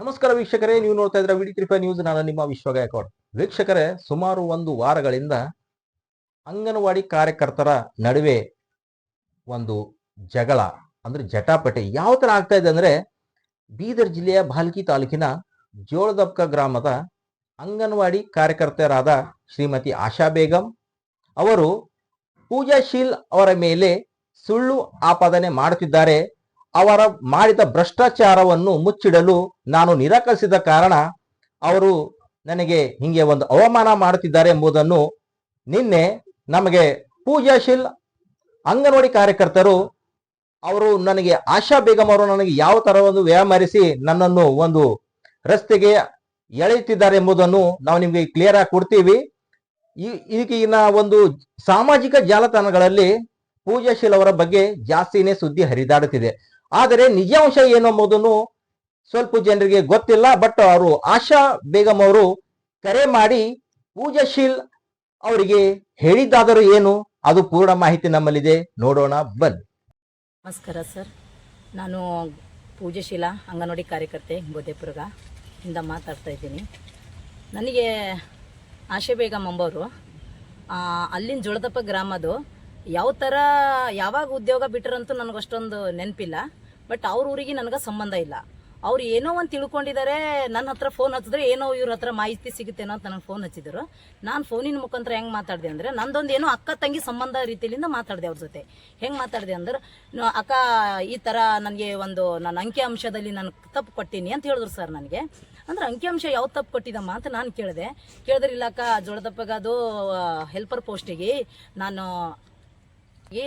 ನಮಸ್ಕಾರ ವೀಕ್ಷಕರೇ, ನೀವು ನೋಡ್ತಾ ಇದ್ರೆ ವಿಡಿ ತ್ರಿಫೈ ನ್ಯೂಸ್. ನಾನು ನಿಮ್ಮ ವಿಶ್ವ ಗಾಯಕವಾಡ್ ವೀಕ್ಷಕರೇ, ಸುಮಾರು ಒಂದು ವಾರಗಳಿಂದ ಅಂಗನವಾಡಿ ಕಾರ್ಯಕರ್ತರ ನಡುವೆ ಒಂದು ಜಗಳ, ಅಂದ್ರೆ ಜಟಾಪಟಿ. ಯಾವ ತರ ಆಗ್ತಾ ಇದೆ ಅಂದ್ರೆ, ಬೀದರ್ ಜಿಲ್ಲೆಯ ಭಾಲ್ಕಿ ತಾಲೂಕಿನ ಜೋಳದಪ್ಕ ಗ್ರಾಮದ ಅಂಗನವಾಡಿ ಕಾರ್ಯಕರ್ತರಾದ ಶ್ರೀಮತಿ ಆಶಾ ಬೇಗಂ ಅವರು ಪೂಜಾಶೀಲ್ ಅವರ ಮೇಲೆ ಸುಳ್ಳು ಆಪಾದನೆ ಮಾಡುತ್ತಿದ್ದಾರೆ. ಅವರ ಮಾಡಿದ ಭ್ರಷ್ಟಾಚಾರವನ್ನು ಮುಚ್ಚಿಡಲು ನಾನು ನಿರಾಕರಿಸಿದ ಕಾರಣ ಅವರು ನನಗೆ ಹಿಂಗೆ ಒಂದು ಅವಮಾನ ಮಾಡುತ್ತಿದ್ದಾರೆ ಎಂಬುದನ್ನು ನಿನ್ನೆ ನಮಗೆ ಪೂಜಾಶೀಲ್ ಅಂಗನವಾಡಿ ಕಾರ್ಯಕರ್ತರು, ಅವರು ನನಗೆ ಆಶಾ ಬೇಗಂ ಅವರು ನನಗೆ ಯಾವ ತರ ಒಂದು ವ್ಯಾಮರಿಸಿ ನನ್ನನ್ನು ಒಂದು ರಸ್ತೆಗೆ ಎಳೆಯುತ್ತಿದ್ದಾರೆ ಎಂಬುದನ್ನು ನಾವು ನಿಮಗೆ ಕ್ಲಿಯರ್ ಆಗಿ ಕೊಡ್ತೀವಿ. ಈಗಿನ ಒಂದು ಸಾಮಾಜಿಕ ಜಾಲತಾಣಗಳಲ್ಲಿ ಪೂಜಾಶೀಲ್ ಅವರ ಬಗ್ಗೆ ಜಾಸ್ತಿನೇ ಸುದ್ದಿ ಹರಿದಾಡುತ್ತಿದೆ. ಆದರೆ ನಿಜಾಂಶ ಏನು ಎಂಬುದನ್ನು ಸ್ವಲ್ಪ ಜನರಿಗೆ ಗೊತ್ತಿಲ್ಲ ಬಟ್ ಅವರು ಆಶಾ ಬೇಗಂ ಅವರು ಕರೆ ಮಾಡಿ ಪೂಜಾಶೀಲ್ ಅವರಿಗೆ ಹೇಳಿದ್ದಾದರೂ ಏನು? ಅದು ಪೂರ್ಣ ಮಾಹಿತಿ ನಮ್ಮಲ್ಲಿದೆ. ನೋಡೋಣ, ಬನ್ನಿ. ನಮಸ್ಕಾರ ಸರ್. ನಾನು ಪೂಜಾಶೀಲ, ಅಂಗನವಾಡಿ ಕಾರ್ಯಕರ್ತೆ ಗೋದೇಪುರಗ ಇಂದ ಮಾತಾಡ್ತಾ ಇದ್ದೀನಿ. ನನಗೆ ಆಶೆ ಬೇಗಂ ಅಂಬವರು ಅಲ್ಲಿನ ಜೋಳದಪ್ಪ ಗ್ರಾಮದು ಯಾವ ಥರ ಯಾವಾಗ ಉದ್ಯೋಗ ಬಿಟ್ಟರಂತೂ ನನಗಷ್ಟೊಂದು ನೆನಪಿಲ್ಲ. ಬಟ್ ಅವ್ರ ಊರಿಗೆ ನನಗೆ ಸಂಬಂಧ ಇಲ್ಲ. ಅವ್ರು ಏನೋ ಒಂದು ತಿಳ್ಕೊಂಡಿದ್ದಾರೆ ನನ್ನ ಹತ್ರ ಫೋನ್ ಹಚ್ಚಿದ್ರೆ ಏನೋ ಇವ್ರ ಹತ್ರ ಮಾಹಿತಿ ಸಿಗುತ್ತೇನೋ ಅಂತ ನನಗೆ ಫೋನ್ ಹಚ್ಚಿದ್ರು. ನಾನು ಫೋನಿನ ಮುಖಾಂತರ ಹೆಂಗೆ ಮಾತಾಡಿದೆ ಅಂದರೆ, ನಂದೊಂದು ಏನೋ ಅಕ್ಕ ತಂಗಿ ಸಂಬಂಧ ರೀತಿಯಿಂದ ಮಾತಾಡಿದೆ ಅವ್ರ ಜೊತೆ. ಹೆಂಗೆ ಮಾತಾಡಿದೆ ಅಂದ್ರೆ ಅಕ್ಕ, ಈ ಥರ ನನಗೆ ಒಂದು ನನ್ನ ಅಂಕಿ ಅಂಶದಲ್ಲಿ ನಾನು ತಪ್ಪು ಕೊಟ್ಟೀನಿ ಅಂತ ಹೇಳಿದ್ರು ಸರ್ ನನಗೆ. ಅಂದ್ರೆ ಅಂಕಿಅಂಶ ಯಾವ ತಪ್ಪು ಕೊಟ್ಟಿದಮ್ಮ ಅಂತ ನಾನು ಕೇಳಿದೆ. ಕೇಳಿದ್ರೆ, ಇಲ್ಲ ಅಕ್ಕ, ಜೋಳದಪ್ಪಗದು ಹೆಲ್ಪರ್ ಪೋಸ್ಟಿಗೆ ನಾನು ಈ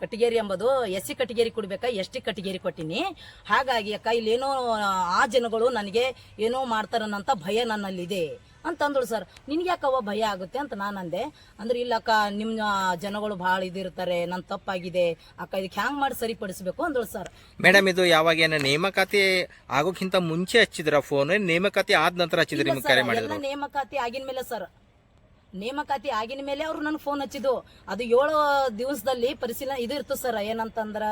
ಕಟಿಗೇರಿ ಎಂಬುದು ಎಸ್ ಸಿ ಕಟ್ಟಿಗೇರಿ ಕೊಡ್ಬೇಕಾ? ಎಸ್ ಟಿ ಕಟಿಗೇರಿ ಕೊಟ್ಟಿನಿ. ಹಾಗಾಗಿ ಅಕ್ಕ ಇಲ್ಲೇನೋ ಆ ಜನಗಳು ನನಗೆ ಏನೋ ಮಾಡ್ತಾರನ್ನಂತ ಭಯ ನನ್ನಲ್ಲಿದೆ. ಅಂತಂದಳು ಸರ್ ನಿನ್ಗೆ ಯಾಕವ್ವ ಭಯ ಆಗುತ್ತೆ ಅಂತ ನಾನು ಅಂದೆ ಅಂದ್ರೆ ಇಲ್ಲ ಅಕ್ಕ ನಿಮ್ಮ ಜನಗಳು ಭಾಳ ಇದಿರ್ತಾರೆ ನನ್ ತಪ್ಪಾಗಿದೆ ಅಕ್ಕ ಇದಕ್ಕೆ ಹ್ಯಾಂಗ್ ಮಾಡಿ ಸರಿಪಡಿಸ್ಬೇಕು ಅಂದಳು ಸರ್. ಮೇಡಮ್ ಇದು ಯಾವಾಗ ಏನ ನೇಮಕಾತಿ ಆಗೋಕ್ಕಿಂತ ಮುಂಚೆ ಹಚ್ಚಿದ್ರ ಫೋನ್ ನೇಮಕಾತಿ ಆದ ನಂತರ ಹಚ್ಚಿದ್ರೆ ನಿಮ್ಗೆ ಕರೆ ಮಾಡಿದ್ರು ನೇಮಕಾತಿ ಆಗಿನ ಮೇಲೆ ಸರ್. ನೇಮಕಾತಿ ಆಗಿನ ಮೇಲೆ ಅವ್ರು ನನಗೆ ಫೋನ್ ಹಚ್ಚಿದ್ದು. ಅದು ಏಳು ದಿವಸದಲ್ಲಿ ಪರಿಶೀಲನೆ ಇದು ಇರ್ತದೆ ಸರ್, ಏನಂತಂದ್ರ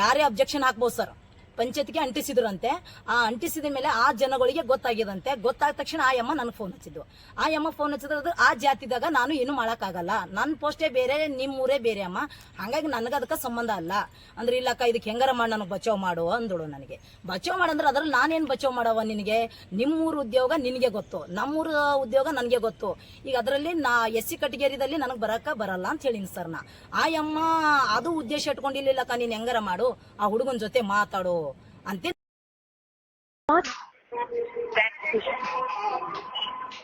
ಯಾರೇ ಅಬ್ಜೆಕ್ಷನ್ ಹಾಕ್ಬೋದು ಸರ್. ಪಂಚಾಯತ್ಗೆ ಅಂಟಿಸಿದ್ರಂತೆ. ಆ ಅಂಟಿಸಿದ ಮೇಲೆ ಆ ಜನಗಳಿಗೆ ಗೊತ್ತಾಗಿದಂತೆ. ಗೊತ್ತಾದ ತಕ್ಷಣ ಆ ಯಮ್ಮ ನನಗೆ ಫೋನ್ ಹಚ್ಚಿದ್ವು ಆ ಯಮ್ಮ ಫೋನ್ ಹಚ್ಚಿದ್ರೆ ಆ ಜಾತಿದಾಗ ನಾನು ಏನು ಮಾಡೋಕ್ಕಾಗಲ್ಲ. ನನ್ನ ಪೋಸ್ಟೇ ಬೇರೆ ನಿಮ್ಮೂರೇ ಬೇರೆ ಅಮ್ಮ. ಹಾಗಾಗಿ ನನಗೆ ಅದಕ್ಕೆ ಸಂಬಂಧ ಅಲ್ಲ. ಅಂದ್ರೆ ಇಲ್ಲಕ್ಕ ಇದಕ್ಕೆ ಹೆಂಗಾರ ಮಾಡಿ ನನಗೆ ಬಚಾವ್ ಮಾಡು ಅಂದಳು ನನಗೆ. ಬಚಾವ್ ಮಾಡಂದ್ರೆ ಅದ್ರಲ್ಲಿ ನಾನೇನು ಬಚಾವ್ ಮಾಡವ ನಿನಗೆ? ನಿಮ್ಮೂರು ಉದ್ಯೋಗ ನಿನಗೆ ಗೊತ್ತು. ನಮ್ಮೂರು ಉದ್ಯೋಗ ನನಗೆ ಗೊತ್ತು. ಈಗ ಅದರಲ್ಲಿ ನಾ ಎಸ್ ಸಿ ಕಟಗೇರಿದಲ್ಲಿ ನನಗೆ ಬರಕ ಬರಲ್ಲ ಅಂತ ಹೇಳಿನಿ ಸರ್ ನಾ ಆ ಯಮ್ಮ ಅದು ಉದ್ದೇಶ ಇಟ್ಕೊಂಡಿರ್ಲಿಲ್ಲಕ್ಕ, ನೀನು ಹೆಂಗಾರ ಮಾಡು. ಆ ಹುಡುಗನ ಜೊತೆ ಮಾತಾಡು. ಅಂತ.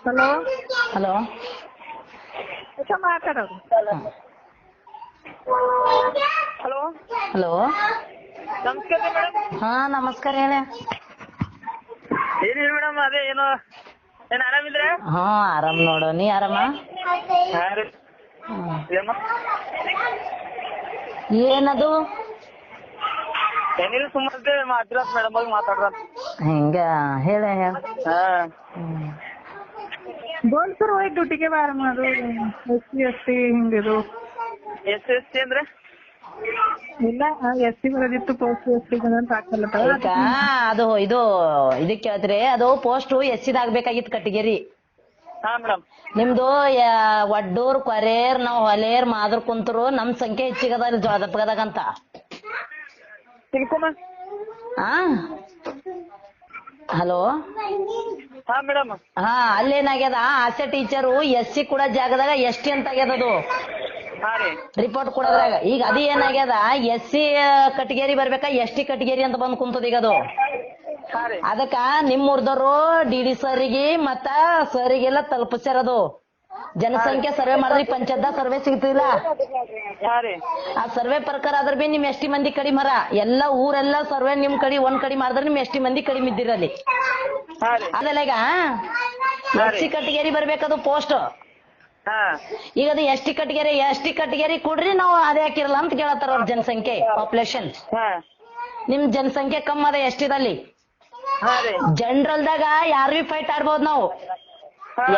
ಹಲೋ? ಹಲೋ? ಎಷ್ಟ ಮಾತಾಡೋದು? ಹಲೋ? ಹಲೋ? ನಮಸ್ಕಾರ ಮೇಡಮ್. ಹಾ ನಮಸ್ಕಾರ ಹೇಳ. ಏನಿಲ್ಲ ಮೇಡಮ್ ಅದೇ ಏನು ಏನ್ ಆರಾಮಿದ್ರೆ ಹಾ ಆರಾಮ್ ನೋಡು. ನೀ ಆರಾಮ? ಏನದು? ಏನಿಲ್ಲ ಸುಮ್ಮನೆ ಮಾತಿರತ್ ಮೇಡಮ್ ಬಗ್ಗೆ ಮಾತಾಡ್ರ ಹಿಂಗ? ಹೇಳ ಹೇಳ. ಹಾ. ಬೋಲ್ ಸರ್ ಹೋಗಿ ಡ್ಯೂಟಿಗೆ ಬಾರ ಮಾಡು. ಎಸ್ ಸಿ ಎಸ್ ಟಿ ಹಿಂಗಿದು ಎಸ್ ಎಸ್ ಟಿ ಅಂದ್ರೆ? ಇಲ್ಲ ಎಸ್ ಸಿ ಬರೋದಿತ್ತು ಪೋಸ್ಟ್ ಎಸ್ ಸಿ ಅಂತ ಹಾಕಲ್ಲ ಅದು ಇದು ಇದಕ್ಕೆ ಕೇಳಿದ್ರೆ ಅದು ಪೋಸ್ಟ್ ಎಸ್ಸಿದ ಆಗ್ಬೇಕಾಗಿತ್ತು ಕಟ್ಟಿಗೇರಿ. ಹಾ ಮೇಡಮ್ ನಿಮ್ದು ವಡ್ಡೂರ್ ಕೊರೇರ್ ನಾವ್ ಹೊಲೇರ್ ಮಾದ್ರ ಕುಂತರು ನಮ್ ಸಂಖ್ಯೆ ಹೆಚ್ಚಿಗದ ಜೋಳದಪ್ಪಗದಾಗ ಅಂತ. ತಿಳ್ಕೊಮ ಹಲೋ? ಹಾ ಮೇಡಮ್. ಹಾ ಅಲ್ಲೇನಾಗ್ಯದ? ಆಸೆ ಟೀಚರು ಎಸ್ ಸಿ ಕೂಡ ಜಾಗದಾಗ ಎಸ್ ಟಿ ಅಂತ ಆಗ್ಯದ ಅದು. ಹಾ ರೀ. ರಿಪೋರ್ಟ್ ಕೊಡೋದ್ರಾಗ. ಈಗ ಅದು ಏನಾಗ್ಯದ? ಎಸ್ ಸಿ ಕಟಗೇರಿ ಬರ್ಬೇಕಾ? ಎಸ್ ಟಿ ಕಟಗೇರಿ ಅಂತ ಬಂದ್ ಕುಂತದ ಈಗ ಅದು. ಹಾ ರೀ. ಅದಕ್ಕ ನಿಮ್ಮ ಊರದವರು ಡಿ ಡಿ ಸರಿಗೆ ಮತ್ತ ಸರಿಗೆಲ್ಲ ತಲುಪಿಸ್ಯಾರ ಅದು. ಜನಸಂಖ್ಯೆ ಸರ್ವೆ ಮಾಡಿದ್ರಿ ಪಂಚದ ಸರ್ವೆ ಸಿಗ್ತಿಲ್ಲ. ಹಾ ರೀ. ಆ ಸರ್ವೆ ಪ್ರಕಾರ ಆದ್ರ ಬಿ ನಿಮ್ ಎಷ್ಟಿ ಮಂದಿ ಕಡಿಮೆ ಮರ ಎಲ್ಲ ಊರೆಲ್ಲ ಸರ್ವೆ ನಿಮ್ ಕಡಿ ಒಂದ್ ಕಡಿ ಮಾಡಿದ್ರೆ ನಿಮ್ ಎಷ್ಟಿ ಮಂದಿ ಕಡಿಮೆ ಇದ್ದಿರಲ್ಲಿ ಹಾ ರೀ. ಅದೆಲ್ಲ ಈಗ ಎಸ್ ಸಿ ಕಟಗೇರಿ ಬರ್ಬೇಕದು ಪೋಸ್ಟ್? ಹಾ. ಈಗ ಅದು ಎಸ್ ಟಿ ಎಷ್ಟಿ ಎಸ್ ಟಿ ಕಟಗೇರಿ ಕೊಡ್ರಿ ನಾವು ಅದೇ ಹಾಕಿರಲ್ಲ ಅಂತ ಕೇಳತ್ತಾರ ಅವ್ರ ಜನಸಂಖ್ಯೆ ಪಾಪ್ಯುಲೇಷನ್ ಹಾ. ನಿಮ್ ಜನಸಂಖ್ಯೆ ಕಮ್ಮಿ ಅದ ಎಸ್ ಟಿದಲ್ಲಿ ಹಾ ರೀ. ಜನರಲ್ದಾಗ ಯಾರು ಬಿ ಫೈಟ್ ಆಡ್ಬೋದು ನಾವು?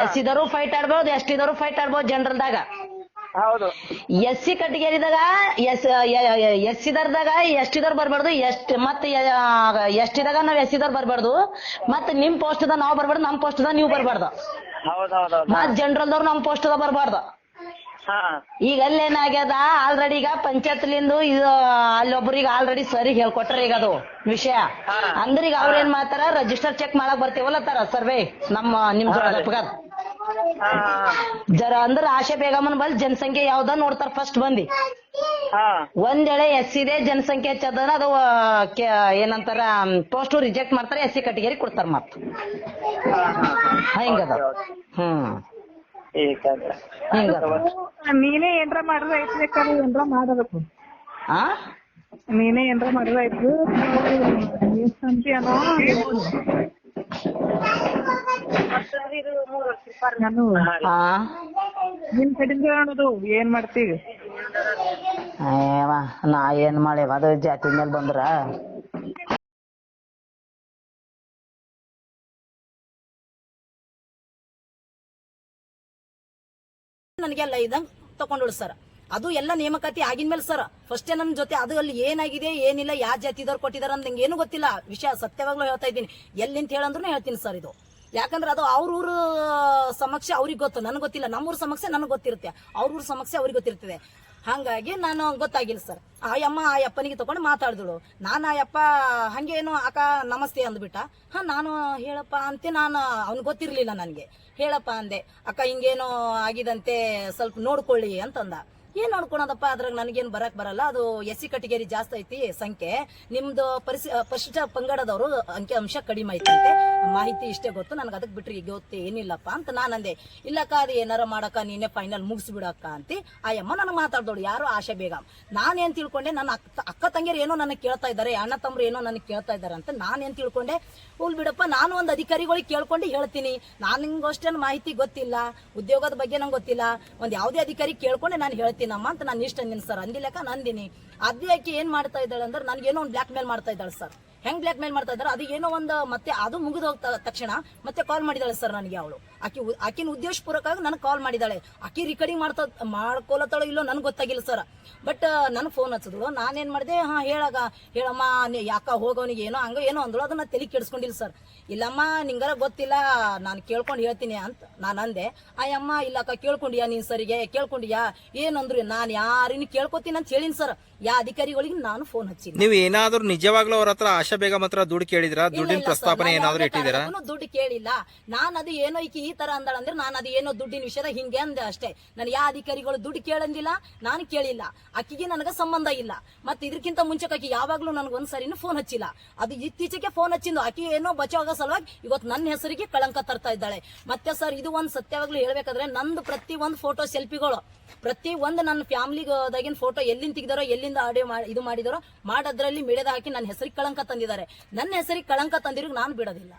ಎಸ್ ಇದ್ದರೂ ಫೈಟ್ ಆಡ್ಬೋದು ಎಸ್ ಇದ್ದರೂ ಫೈಟ್ ಆಡ್ಬೋದು ಜನರಲ್ದಾಗ. ಹೌದು. ಎಸ್ ಸಿ ಕಟ್ಟಿಗೇರಿದಾಗ ಎಸ್ ಎಸ್ ಸಿದರ್ದಾಗ ಎಸ್ ಟಿದರ್ ಬರ್ಬಾರ್ದು ಎಷ್ಟ್ ಮತ್ತೆ ಎಸ್ ಟಿದಾಗ ನಾವ್ ಎಸ್ ಸಿದರ್ ಬರ್ಬಾರ್ದು ಮತ್ ನಿಮ್ ಪೋಸ್ಟ್ ದ ನಾವ್ ಬರ್ಬಾರ್ದು ನಮ್ ಪೋಸ್ಟ್ ದ ನೀವ್ ಬರ್ಬಾರ್ದು. ಮತ್ ಜನರಲ್ದವ್ರು ನಮ್ ಪೋಸ್ಟ್ ದ ಬರ್ಬಾರ್ದು. ಈಗ ಅಲ್ಲೇನಾಗ್ಯದ ಆಲ್ರೆಡಿ ಈಗ ಪಂಚಾಯತ್ಲಿಂದು ಇದು ಅಲ್ಲೊಬ್ಬರಿಗೆ ಆಲ್ರೆಡಿ ಸರಿ ಹೇಳ್ಕೊಟ್ರ ಈಗ ಅದು ವಿಷಯ. ಅಂದ್ರ ಈಗ ಅವ್ರೇನ್ ಮಾಡ್ತಾರ? ರಿಜಿಸ್ಟರ್ ಚೆಕ್ ಮಾಡಕ್ ಬರ್ತೀವಲ್ಲ ತರ ಸರ್ವೆ ನಮ್ಮ ನಿಮ್ ಹಾ ಜರ ಅಂದ್ರ ಆಶೆ ಬೇಗಮ್ಮನ ಬಲ್ ಜನಸಂಖ್ಯೆ ಯಾವ್ದ ನೋಡ್ತಾರ ಫಸ್ಟ್ ಬಂದಿ. ಒಂದ್ ವೇಳೆ ಎಸ್ ಇದೆ ಜನಸಂಖ್ಯೆ ಹೆಚ್ಚದ ಅದು ಏನಂತಾರ ಪೋಸ್ಟ್ ರಿಜೆಕ್ಟ್ ಮಾಡ್ತಾರ ಎಸ್ ಸಿ ಕಟ್ಟಿಗೆರಿ ಕೊಡ್ತಾರ ಮತ್ತ ಹೆಂಗದ. ಹ್ಮ್. ನೀನೇ ಏನ್ರ ಮಾಡಿದ್ರೆ ಐತಿ ಬೇಕಾದ್ರೆ ಏನ್ರ ಮಾಡಬೇಕು. ಆ? ನೀನೇ ಏನ್ರ ಮಾಡಿದ್ರೆ ಆಯ್ತು. ಅಂತೀಯನೋ ನಿನ್? ಕಡಿಂದ ನೋಡೋದು ಏನ್ ಮಾಡ್ತೀವಿ? ಏವಾ ನಾ ಏನ್ ಮಾಡೇವ ಅದು ಜಾತಿ ಮೇಲೆ ಬಂದ್ರ. ನನಗೆಲ್ಲ ಇದಂಗ್ ತಕೊಂಡೋಳು ಸರ್. ಅದು ಎಲ್ಲ ನೇಮಕಾತಿ ಆಗಿದ್ಮೇಲೆ ಸರ್. ಫಸ್ಟೇ ನನ್ನ ಜೊತೆ ಅದು ಅಲ್ಲಿ ಏನಾಗಿದೆ, ಏನಿಲ್ಲ, ಯಾವ ಜಾತಿದವ್ರು ಕೊಟ್ಟಿದಾರ ಅಂತ ಏನು ಗೊತ್ತಿಲ್ಲ. ವಿಷಯ ಸತ್ಯವಾಗ್ಲೂ ಹೇಳ್ತಾ ಇದ್ದೀನಿ. ಎಲ್ಲಿಂತ ಹೇಳಂದ್ರೂ ಹೇಳ್ತೀನಿ ಸರ್ ಇದು. ಯಾಕಂದ್ರೆ ಅದು ಅವ್ರ ಊರ ಸಮಕ್ಷ ಅವ್ರಿಗೆ ಗೊತ್ತು. ನನಗೆ ಗೊತ್ತಿಲ್ಲ. ನಮ್ಮೂರ ಸಮಸ್ಯೆ ನನಗೆ ಗೊತ್ತಿರುತ್ತೆ. ಅವ್ರ ಊರ ಸಮಸ್ಯೆ ಅವ್ರಿಗೆ ಗೊತ್ತಿರ್ತದೆ. ಹಾಗಾಗಿ ನಾನು ಗೊತ್ತಾಗಿಲ್ಲ ಸರ್. ಆ ಅಮ್ಮ ಆ ಅಪ್ಪನಿಗೆ ತಗೊಂಡು ಮಾತಾಡಿದಳು. ನಾನು ಆ ಅಪ್ಪ ಹಂಗೇನು ಅಕ್ಕ ನಮಸ್ತೆ ಅಂದ್ಬಿಟ್ಟ. ಹಾ, ನಾನು ಹೇಳಪ್ಪ ಅಂತ, ನಾನು ಅವ್ನು ಗೊತ್ತಿರಲಿಲ್ಲ ನನಗೆ. ಹೇಳಪ್ಪ ಅಂದೆ, ಅಕ್ಕ ಹಿಂಗೇನೋ ಆಗಿದಂತೆ ಸ್ವಲ್ಪ ನೋಡ್ಕೊಳ್ಳಿ ಅಂತಂದ. ಏನ್ ಅನ್ಕೊಳೋದಪ್ಪ ಅದ್ರಾಗ ನನಗೇನು ಬರಕ್ ಬರಲ್ಲ. ಅದು ಎಸ್ ಸಿ ಕಟಗೇರಿ ಜಾಸ್ತಿ ಐತಿ ಸಂಖ್ಯೆ. ನಿಮ್ದು ಪರಿಸಿ ಪರಿಶಿಷ್ಟ ಪಂಗಡದವರು ಅಂಕಿ ಅಂಶ ಕಡಿಮೆ ಐತಂತೆ ಮಾಹಿತಿ ಇಷ್ಟೇ ಗೊತ್ತು. ನನಗೆ ಅದಕ್ಕೆ ಬಿಟ್ರಿ, ಈಗ ಗೊತ್ತು ಏನಿಲ್ಲಪ್ಪ ಅಂತ ನಾನು ಅಂದೆ. ಇಲ್ಲಕ್ಕ, ಅದು ಏನಾರ ಮಾಡಕ್ಕ, ನೀನೆ ಫೈನಲ್ ಮುಗಿಸ್ಬಿಡಕ್ಕ ಅಂತಿ. ಆಯಮ್ಮ ನನಗೆ ಮಾತಾಡ್ದೋಳು. ಯಾರು ಆಶೆ ಬೇಗ. ನಾನೇನು ತಿಳ್ಕೊಂಡೆ, ನನ್ನ ಅಕ್ಕ ಅಕ್ಕ ತಂಗಿಯರು ಏನೋ ನನಗೆ ಕೇಳ್ತಾ ಇದ್ದಾರೆ, ಅಣ್ಣ ತಮ್ಮರು ಏನೋ ನನಗೆ ಕೇಳ್ತಾ ಇದ್ದಾರೆ ಅಂತ ನಾನೇನು ತಿಳ್ಕೊಂಡೆ? ಹೋಲ್ ಬಿಡಪ್ಪ, ನಾನು ಒಂದು ಅಧಿಕಾರಿಗಳಿಗೆ ಕೇಳ್ಕೊಂಡು ಹೇಳ್ತೀನಿ. ನಾನು ನಿಮ್ಗೆ ಮಾಹಿತಿ ಗೊತ್ತಿಲ್ಲ. ಉದ್ಯೋಗದ ಬಗ್ಗೆ ನಂಗೆ ಗೊತ್ತಿಲ್ಲ. ಒಂದು ಯಾವುದೇ ಅಧಿಕಾರಿ ಕೇಳ್ಕೊಂಡೆ, ನಾನು ಹೇಳ್ತೀನಮ್ಮ ಅಂತ ನಾನು ಇಷ್ಟ ಅಂದಿನಿ ಸರ್ ಅಂದಿಲ್ಲಕ್ಕ, ನಂದಿನಿ. ಅದೇ ಆಕೆ ಏನ್ ಮಾಡ್ತಾ ಇದ್ದಾಳೆ ಅಂದ್ರೆ ನನಗೇನೋ ಒಂದು ಬ್ಲ್ಯಾಕ್ ಮೇಲ್ ಮಾಡ್ತಾ ಇದ್ದಾಳೆ ಸರ್. ಹೆಂಗ್ ಬ್ಲ್ಯಾಕ್ ಮೇಲ್ ಮಾಡ್ತಾ ಇದ್ದಾರೆ ಅದು ಏನೋ ಒಂದು ಮತ್ತೆ ಅದು ಮುಗಿದು ತಕ್ಷಣ ಮತ್ತೆ ಕಾಲ್ ಮಾಡಿದಾಳೆ ಸರ್ ನನಗೆ ಅವಳು. ಆಕಿ ಆಕಿನ ಉದ್ದೇಶಪೂರ್ವಕವಾಗಿ ನನಗೆ ಕಾಲ್ ಮಾಡಿದಾಳೆ. ಆಕಿ ರಿಕಾರ್ಡಿಂಗ್ ಮಾಡ್ತಾ ಮಾಡ್ಕೊಲತ್ತಾಳೋ ಇಲ್ಲೋ ನನಗೆ ಗೊತ್ತಾಗಿಲ್ಲ ಸರ್ ಬಟ್ ನನಗೆ ಫೋನ್ ಹಚ್ಚಿದ್ಳು ನಾನೇನ್ ಮಾಡಿದೆ? ಹಾ ಹೇಳಾಗ. ಹೇಳಮ್ಮ ಯಾಕ ಹೋಗೋನಿಗೆ ಏನೋ ಹಂಗ ಏನೋ ಅಂದಳು. ಅದನ್ನ ತಲೆ ಕೆಡಿಸ್ಕೊಂಡಿಲ್ಲ ಸರ್ ಇಲ್ಲಮ್ಮ ನಿಂಗರ ಗೊತ್ತಿಲ್ಲ. ನಾನು ಕೇಳ್ಕೊಂಡು ಹೇಳ್ತೀನಿ ಅಂತ ನಾನು ಅಂದೆ. ಅಯ್ಯಮ್ಮ ಇಲ್ಲಕ್ಕ ಕೇಳ್ಕೊಂಡಿಯಾ ನೀನ್ ಸರಿಗೆ ಕೇಳ್ಕೊಂಡಿಯಾ? ಏನಂದ್ರು ನಾನು ಯಾರಿನ ಕೇಳ್ಕೊತೀನಿ ಅಂತ ಹೇಳಿನಿ ಸರ್ ಯಾ ಅಧಿಕಾರಿಗಳಿಗೆ ನಾನು ಫೋನ್ ಹಚ್ಚಿನಿ. ನೀವು ಏನಾದ್ರೂ ನಿಜವಾಗ್ಲೂ ಅವ್ರ ಹತ್ರ ಆಶಾ ಬೇಗ ಮಾತ್ರ ದುಡ್ಡು ಕೇಳಿದ್ರ? ಇಲ್ಲ, ದುಡ್ಡಿನ ಇಲ್ಲ ಪ್ರಸ್ತಾಪನೆ ನಾನು ಏನಾದ್ರು ಇಟ್ಟಿದ್ದೀರಾ? ದುಡ್ಡು ಕೇಳಿಲ್ಲ. ನಾನು ಅದು ಏನೋ ಈಕಿ ಈ ತರ ಅಂದಳ ಅಂದ್ರೆ ನಾನು ಅದು ಏನೋ ದುಡ್ಡಿನ ವಿಷಯದ ಹಿಂಗೆ ಅಂದೆ ಅಷ್ಟೇ. ನಾನು ಯಾವ ಅಧಿಕಾರಿಗಳು ದುಡ್ಡು ಕೇಳಂದಿಲ್ಲ ನಾನು ಕೇಳಿಲ್ಲ. ಅಕ್ಕಿಗೆ ನನಗೆ ಸಂಬಂಧ ಇಲ್ಲ. ಮತ್ತೆ ಇದಕ್ಕಿಂತ ಮುಂಚೆ ಆಕಿ ಯಾವಾಗ್ಲೂ ನನಗೆ ಒಂದ್ಸರಿನೂ ಫೋನ್ ಹಚ್ಚಿಲ್ಲ. ಅದು ಇತ್ತೀಚೆಗೆ ಫೋನ್ ಹಚ್ಚಿಂದು ಅಕ್ಕಿ ಏನೋ ಬಚಾವಾಗ ಸಲುವಾಗಿ ಇವತ್ತು ನನ್ನ ಹೆಸರಿಗೆ ಕಳಂಕ ತರ್ತಾ ಇದ್ದಾಳೆ. ಮತ್ತೆ ಸರ್, ಇದು ಒಂದು ಸತ್ಯವಾಗ್ಲೂ ಹೇಳ್ಬೇಕಾದ್ರೆ ನಂದು ಪ್ರತಿ ಒಂದು ಫೋಟೋ ಸೆಲ್ಫಿಗಳು ಪ್ರತಿ ಒಂದು ನನ್ನ ಫ್ಯಾಮಿಲಿದಾಗಿನ ಫೋಟೋ ಎಲ್ಲಿಂದ ತೆಗ್ದಾರೋ, ಎಲ್ಲಿಂದ ಆಡಿಯೋ ಮಾಡಿ ಇದು ಮಾಡಿದಾರೋ, ಮಾಡೋದ್ರಲ್ಲಿ ಮಿಡಿದ ಹಾಕಿ ನನ್ನ ಹೆಸರಿಗೆ ಕಳಂಕ ತಂದಿದ್ದಾರೆ. ನನ್ನ ಹೆಸರಿಗೆ ಕಳಂಕ ತಂದಿರೋ ನಾನು ಬಿಡೋದಿಲ್ಲ.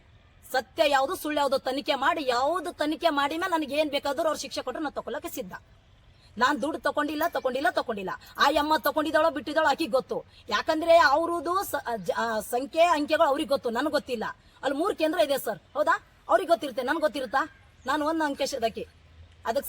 ಸತ್ಯ ಯಾವುದು, ಸುಳ್ಳು ಯಾವುದು ತನಿಖೆ ಮಾಡಿ, ಯಾವುದು ತನಿಖೆ ಮಾಡಿ ಮೇಲೆ ನನಗೆ ಏನ್ ಬೇಕಾದ್ರೂ ಅವ್ರು ಶಿಕ್ಷೆ ಕೊಟ್ಟರು ನಾನು ತಗೊಳಕ್ಕೆ ಸಿದ್ಧ. ನಾನು ದುಡ್ಡು ತಗೊಂಡಿಲ್ಲ ತಗೊಂಡಿಲ್ಲ ತಗೊಂಡಿಲ್ಲ. ಆ ಅಮ್ಮ ತಗೊಂಡಿದ್ದಾಳೋ, ಬಿಟ್ಟಿದ್ದಾಳೋ ಆಕಿಗೆ ಗೊತ್ತು. ಯಾಕಂದ್ರೆ ಅವ್ರದ್ದು ಸಂಖ್ಯೆ, ಅಂಕೆಗಳು ಅವ್ರಿಗೆ ಗೊತ್ತು, ನನಗೆ ಗೊತ್ತಿಲ್ಲ. ಅಲ್ಲಿ ಮೂರು ಕೇಂದ್ರ ಇದೆ ಸರ್. ಹೌದಾ? ಅವ್ರಿಗೆ ಗೊತ್ತಿರುತ್ತೆ, ನನ್ಗೆ ಗೊತ್ತಿರುತ್ತಾ? ನಾನು ಒಂದು ಅಂಕೆ ಅದಕ್ಕೆ.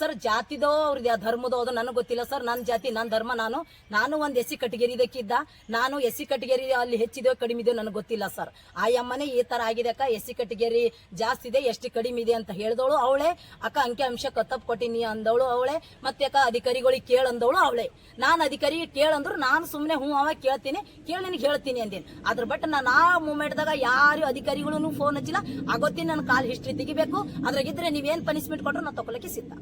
ಸರ್ ಜಾತಿದೋ, ಅವ್ರದ್ದು ಧರ್ಮದೋ ಅದು ನನಗೆ ಗೊತ್ತಿಲ್ಲ ಸರ್. ನನ್ನ ಜಾತಿ ನನ್ನ ಧರ್ಮ, ನಾನು ನಾನು ಒಂದು ಎಸ್ ಸಿ ಕಟಗರಿದಕ್ಕಿದ್ದ ನಾನು ಎಸ್ಸಿ ಕಟಗರಿ ಅಲ್ಲಿ ಹೆಚ್ಚಿದೆಯೋ ಕಡಿಮೆ ಇದೆಯೋ ನನಗೆ ಗೊತ್ತಿಲ್ಲ ಸರ್. ಆ ಅಮ್ಮನೇ ಈ ಥರ ಆಗಿದೆ ಅಕ್ಕ. ಎಸ್ಸಿ ಕಟಗರಿ ಜಾಸ್ತಿ ಇದೆ, ಎಷ್ಟು ಕಡಿಮೆ ಇದೆ ಅಂತ ಹೇಳಿದವಳು ಅವಳೆ. ಅಕ್ಕ, ಅಂಕಿ ಅಂಶ ಕತ್ತಪ್ ಕೊಟ್ಟಿನಿ ಅಂದವಳು ಅವಳೆ. ಮತ್ತೆ ಅಕ್ಕ, ಅಧಿಕಾರಿಗಳಿಗೆ ಕೇಳಂದವಳು ಅವಳೆ. ನಾನು ಅಧಿಕಾರಿಗೆ ಕೇಳಂದ್ರು ನಾನು ಸುಮ್ಮನೆ ಹ್ಞೂ ಅವಾಗ ಕೇಳ್ತೀನಿ. ಕೇಳಿ ನಿನಗೆ ಹೇಳ್ತೀನಿ ಅಂದೇನು. ಅದ್ರ ಬಟ್ ನಾನು ಆ ಮೂಮೆಂಟ್ದಾಗ ಯಾರು ಅಧಿಕಾರಿಗಳು ಫೋನ್ ಹಚ್ಚಿಲ್ಲ. ಆಗೊತ್ತೀನಿ ನನ್ನ ಕಾಲ್ ಹಿಸ್ಟ್ರಿ ತೆಗಿಬೇಕು. ಅದ್ರಾಗಿದ್ರೆ ನೀವೇನು ಪನಿಷ್ಮೆಂಟ್ ಕೊಟ್ರು ನಾನು ತಗೊಳಕ್ಕೆ ಸಿದ್ಧ.